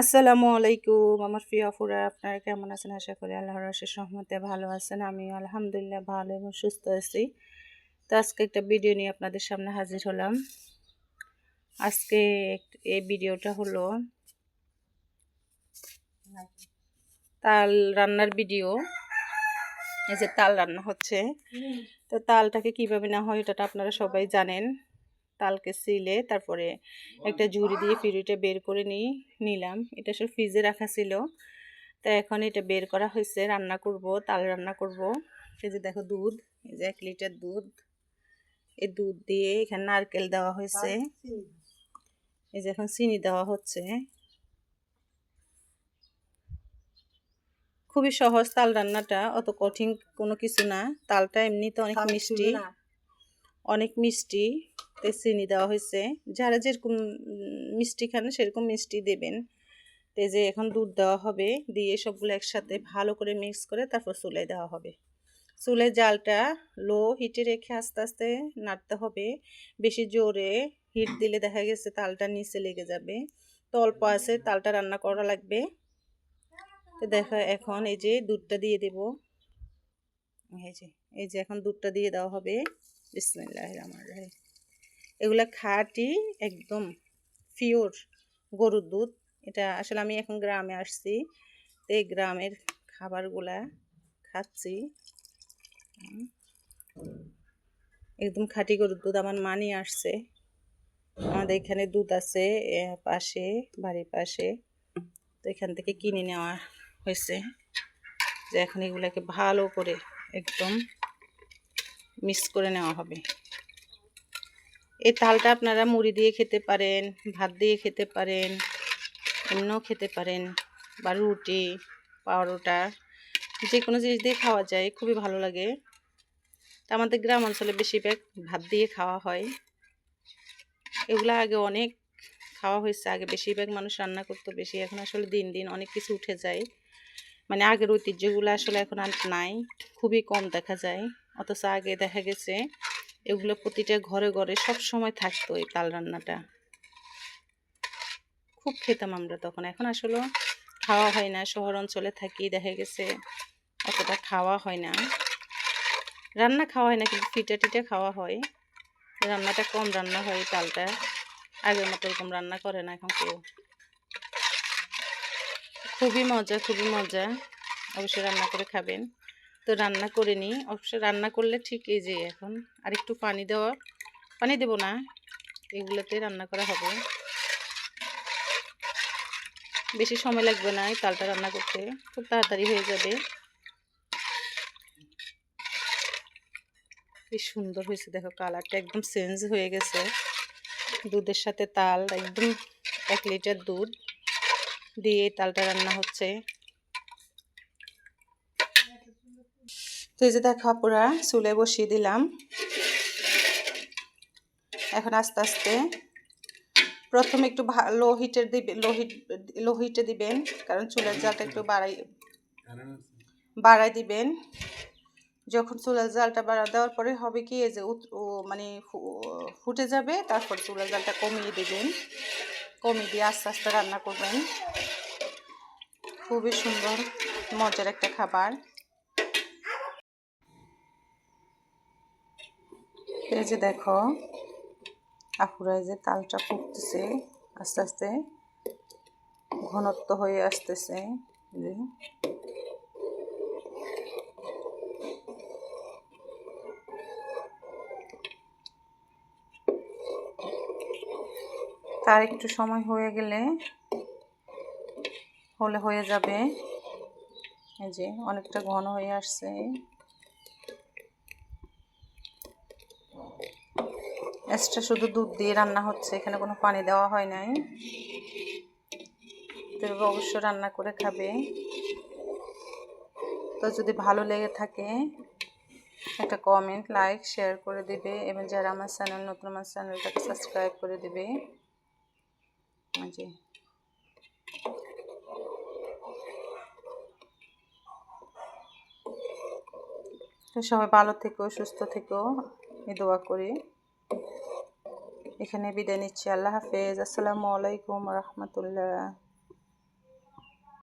আসসালামু আলাইকুম, আমার প্রিয় আপুরা, আপনারা কেমন আছেন? আশা করি আল্লাহর রশের সহমতে ভালো আছেন। আমি আলহামদুলিল্লাহ ভালো এবং সুস্থ আছি। তো আজকে একটা ভিডিও নিয়ে আপনাদের সামনে হাজির হলাম। আজকে এই ভিডিওটা হলো তাল রান্নার ভিডিও। এই যে তাল রান্না হচ্ছে। তো তালটাকে কীভাবে না হয় এটা আপনারা সবাই জানেন। তালকে সিলে তারপরে একটা ঝুড়ি দিয়ে ফিরিটা বের করে নিই নিলাম। এটা সব ফ্রিজে রাখা ছিল। তা এখন এটা বের করা হয়েছে রান্না করব তাল রান্না করব। এই যে দেখো দুধ এই যে এক লিটার দুধ। এই দুধ দিয়ে এখানে নারকেল দেওয়া হয়েছে এই যে এখন চিনি দেওয়া হচ্ছে। খুবই সহজ তাল রান্নাটা অত কঠিন কোনো কিছু না। তালটা এমনিতে অনেক মিষ্টি। অনেক মিষ্টি তে চিনি দেওয়া হয়েছে। যারা যেরকম মিষ্টি খান, সেরকম মিষ্টি দেবেন। তে যে এখন দুধ দেওয়া হবে, দিয়ে সবগুলো একসাথে ভালো করে মিক্স করে তারপর চুলে দেওয়া হবে। চুলের জালটা লো হিটে রেখে আস্তে আস্তে নাড়তে হবে। বেশি জোরে হিট দিলে দেখা গেছে তালটা নিচে লেগে যাবে। তো অল্প আছে, তালটা রান্না করা লাগবে। তো দেখা, এখন এই যে দুধটা দিয়ে দেব। এই যে এই যে এখন দুধটা দিয়ে দেওয়া হবে। এগুলো খাঁটি, একদম পিওর গরুর দুধ। এটা আসলে আমি এখন গ্রামে আসছি, তো এই গ্রামের খাবারগুলা খাচ্ছি। একদম খাঁটি গরুর দুধ আমার মানি আসছে। আমাদের এখানে দুধ আছে পাশে, বাড়ির পাশে। তো এখান থেকে কিনে নেওয়া হয়েছে। যে এখন এগুলাকে ভালো করে একদম মিক্স করে নেওয়া হবে। এই তালটা আপনারা মুড়ি দিয়ে খেতে পারেন, ভাত দিয়ে খেতে পারেন, এমনিও খেতে পারেন বা রুটি পাউরোটা যে কোনো জিনিস দিয়ে খাওয়া যায়, খুবই ভালো লাগে। তা আমাদের গ্রাম অঞ্চলে বেশিরভাগ ভাত দিয়ে খাওয়া হয়। এগুলো আগে অনেক খাওয়া হয়েছে, আগে বেশিরভাগ মানুষ রান্না করতো, বেশি এখন আসলে দিন দিন অনেক কিছু উঠে যায়। মানে আগের ঐতিহ্যগুলো আসলে এখন আর নাই, খুবই কম দেখা যায়। অথচ আগে দেখা গেছে, এগুলো প্রতিটা ঘরে ঘরে সব সময় থাকতো এই তাল রান্নাটা। খুব খেতাম আমরা তখন। এখন আসলে খাওয়া হয় না, শহর অঞ্চলে থাকি, দেখা গেছে অতটা খাওয়া হয় না। রান্না খাওয়া হয় না, কিন্তু ফিটা টিটা খাওয়া হয়। রান্নাটা কম রান্না হয় তালটা। আগের মতো এরকম রান্না করে না এখন কেউ। খুবই মজা খুবই মজা। অবশ্যই রান্না করে খাবেন। তো রান্না করে নিই। অবশ্য রান্না করলে ঠিক এই যে এখন আর একটু পানি দেওয়া, পানি দেব না, এগুলোতে রান্না করা হবে। বেশি সময় লাগবে না এই তালটা রান্না করতে, খুব তাড়াতাড়ি হয়ে যাবে। কি সুন্দর হয়েছে, দেখো কালারটা একদম চেঞ্জ হয়ে গেছে। দুধের সাথে তাল, একদম এক লিটার দুধ দিয়ে তালটা রান্না হচ্ছে। তো এই যে দেখো পুরা চুলে বসিয়ে দিলাম। এখন আস্তে আস্তে প্রথমে একটু লো হিটের দিবে, লো হিট, লো হিটে দিবেন, কারণ চুলের জালটা একটু বাড়াই বাড়াই দিবেন। যখন চুলের জালটা বাড়া, দেওয়ার পরে হবে কি, এই যে মানে ফুটে যাবে, তারপর চুলের জালটা কমিয়ে দিবেন। কমিয়ে দিয়ে আস্তে আস্তে রান্না করবেন। খুবই সুন্দর, মজার একটা খাবার। এই যে দেখো, আপুরা যে তালটা ফুটতেছে, আস্তে আস্তে ঘনত্ব হয়ে আসতেছে তার একটু সময় হয়ে গেলে হলে হয়ে যাবে। এই যে অনেকটা ঘন হয়ে আসছে। এক্সট্রা শুধু দুধ দিয়ে রান্না হচ্ছে, এখানে কোনো পানি দেওয়া হয় নাই। তবে অবশ্য রান্না করে খাবে। তো যদি ভালো লেগে থাকে, একটা কমেন্ট লাইক শেয়ার করে দেবে। এবং যারা আমার চ্যানেল নতুন আমার চ্যানেলটাকে সাবস্ক্রাইব করে দেবে। সবাই ভালো থেকো, সুস্থ থেকো। দোয়া করি। এখানে বিদায় নিচ্ছি। আল্লাহ হাফেজ। আসসালামু আলাইকুম রহমতুল্লাহ।